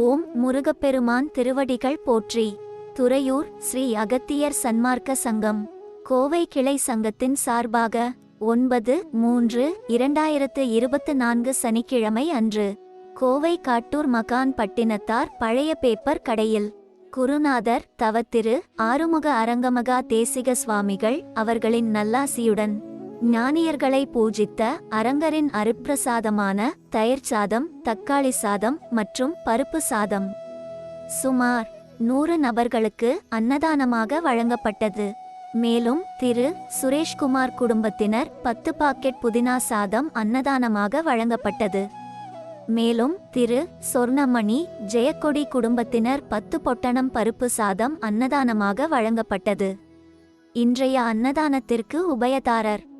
ஓம் முருகப்பெருமான் திருவடிகள் போற்றி. துறையூர் ஸ்ரீ அகத்தியர் சன்மார்க்க சங்கம். கோவை கிளை சங்கத்தின் சார்பாக ஒன்பது மூன்று இரண்டாயிரத்து இருபத்து நான்கு சனிக்கிழமை அன்று கோவை காட்டூர் மகான் பட்டினத்தார் பழைய பேப்பர் கடையில் குருநாதர் தவத்திரு ஆறுமுக அரங்கமகா தேசிக சுவாமிகள் அவர்களின் நல்லாசியுடன் ஞானியர்களை பூஜித்த அரங்கரின் அருப்பிரசாதமான தயிர் சாதம் தக்காளி சாதம் மற்றும் பருப்பு சாதம். சுமார் நூறு நபர்களுக்கு அன்னதானமாக வழங்கப்பட்டது. மேலும் திரு. சுரேஷ்குமார் குடும்பத்தினர் பத்து பாக்கெட் புதினா சாதம் அன்னதானமாக வழங்கப்பட்டது. மேலும் திரு. சொர்ணமணி ஜெயக்கொடி குடும்பத்தினர் பத்து பொட்டணம் பருப்பு சாதம் அன்னதானமாக வழங்கப்பட்டது. இன்றைய அன்னதானத்திற்கு உபயதாரர்